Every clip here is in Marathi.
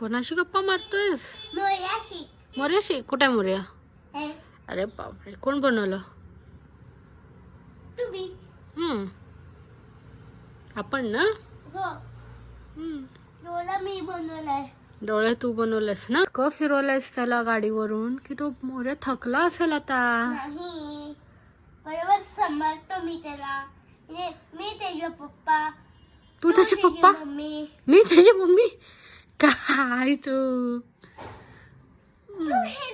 कोणाशी गप्पा मारतोयस? मोर्याशी. कुठे मोर्या? अरे बापरे कोण बनवलं? हम्म. आपण ना? हो. डोळे तू बनवलेस ना? क फिरवलंयस त्याला गाडीवरून की तो मोर्या थकला असेल आता. बरोबर सांभाळतो मी त्याला. मी त्याचा पप्पा. तू त्याचे पप्पा? मी त्याची मम्मी? काय तू? तू हे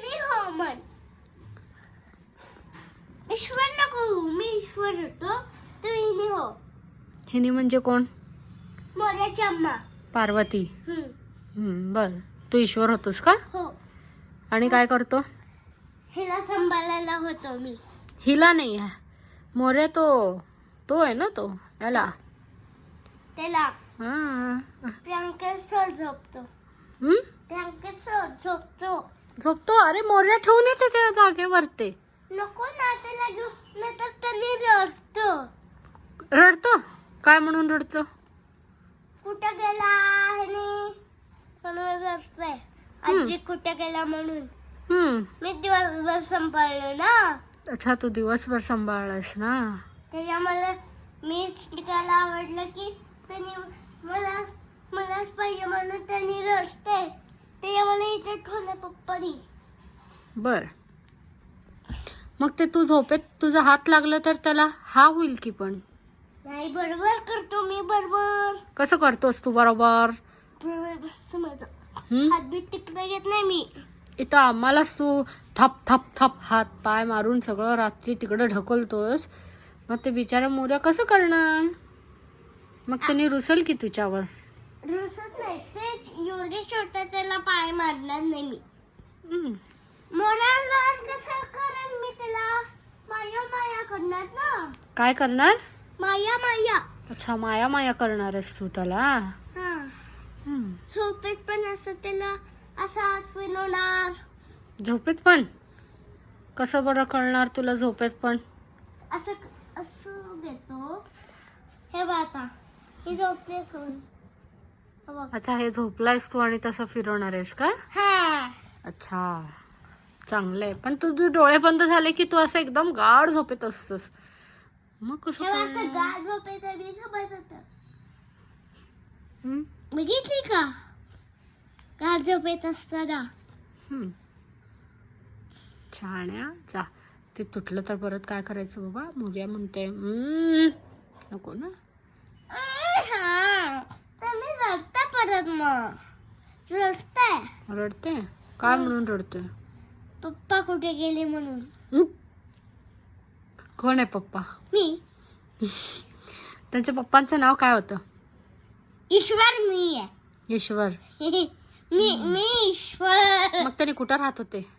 ईश्वर नको. मी ईश्वर होतो तू हिने हो. हिने म्हणजे कोण? मोऱ्याची अम्मा. पार्वती. बर. तू ईश्वर होतोस का? हो. आणि काय करतो? हिला सांभाळायला होतो मी. हिला नाही. आहे मोर्या तो तो आहे ना तो याला. त्याला. हा. प्रियांकेश्वर झोपतो? प्रियांकेश्वर झोपतो. झोपतो? अरे मोर्या ठेवून येते त्या जागेवर ते नको ना त्याला घेऊ नाही तर त्यांनी रडतो. रडतो? काय म्हणून रडतो? कुठं गेला ह्याने म्हणून रडतोय. आजी कुठं गेला म्हणून? हम्म. मी दिवसभर सांभाळलो ना. अच्छा तू दिवसभर सांभाळलास ना? त्याच्या मला मी त्याला आवडलं की त्यांनी मला मलाच पाहिजे म्हणून त्यांनी रडते. ते मला इथे ठेवलं पप्पानी. बर. मग ते तू झोपेत तुझा हात लागलं तर त्याला हा होईल की पण? नाही बरोबर करतो मी बरोबर. कसं करतोस तू बरोबर? बरोबर बसतो माझं. हम्म? हात बीत तिकडे घेत नाही मी. इथं आम्हालाच तू थप थप थप हात पाय मारून सगळं रात्री तिकडं ढकलतोस. मग ते बिचारा मोऱ्या कसं करणार? मग त्यांनी रुसल की तुझ्यावर? रुसत नाही. ते एवढे छोटे त्याला पाय मारणार नाही मी. हम्म. मोराला कसं करेन मी त्याला? माया माया करणार ना? काय करणार? माया माया. अच्छा माया माया करणार आहेस तू त्याला? हा. हम्म. झोपेत पण असं त्याला असं हात फिरवणार. झोपेत पण? कसं बरं कळणार तुला झोपेत पण? असं असं घेतो हे बघ हे बघ. अच्छा हे झोपलायस तू आणि तसं फिरवणार आहेस का? हा. अच्छा चांगलं आहे पण तुझे डोळे बंद झाले की तू असं एकदम गाढ झोपेत असतोस. मग कसं असं झोपेत आणि झोपत होतं. हम्म? बघितली का? गाड झोपेत असताना. हम्म. छान आहे हा. जा. ते तुटलं तर परत काय करायचं बाबा? मुर्या म्हणते "हम्म." नको ना हा तुम्ही रडता परत मग रडताय? रडते काय म्हणून रडतोय? पप्पा कुठे गेले म्हणून? कोण आहे पप्पा? मी. त्यांच्या पप्पांचं नाव काय होतं? ईश्वर मी आहे. ईश्वर. मी मी ईश्वर. मग त्यांनी कुठं राहत होते?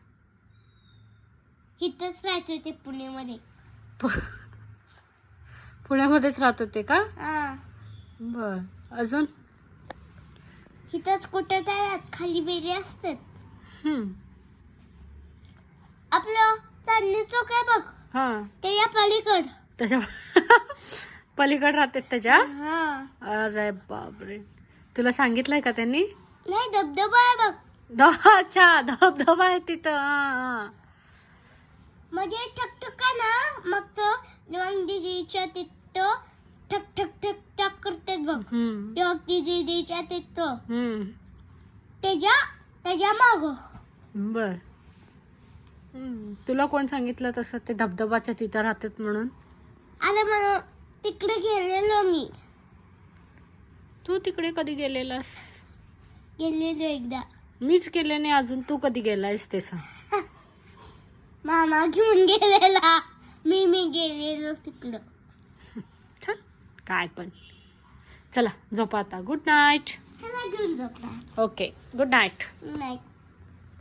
इथंच राहत होते पुण्यामध्ये. पुण्यामध्येच राहत होते का? बर. अजून? इथंच कुठे तळ्यात खाली बेरी असतात. आपलं चांदणी चौक आहे बघ. हा. ते या पलीकड. त्याच्या पलीकडे राहतात त्याच्या? हा. अरे बापरे. तुला सांगितलंय का त्यांनी? नाही धबधबा आहे बघ. ध- अच्छा धबधबा आहे तिथं हा. म्हणजे ठकठक आहे ना मग तो दिदीच्या तिथं ठक ठक ठक ठक करतात बघ. हम्म, निवांग दिदीच्या तिथं हम्म. त्याच्या त्याच्या माग. बर. हम्म, तुला कोण सांगितलं तसं ते धबधबाच्या तिथं राहतात म्हणून? आणि मग तिकडे गेलेलो मी. तू तिकडे कधी गेलेलास? गेलेलो एकदा. मीच गेले नाही अजून. तू कधी गेलायस ते सांग. मामा घेऊन गेलेला. मी मी गेलेलो तिकडं. छान. काय पण. चला झोपा आता. Good night okay good night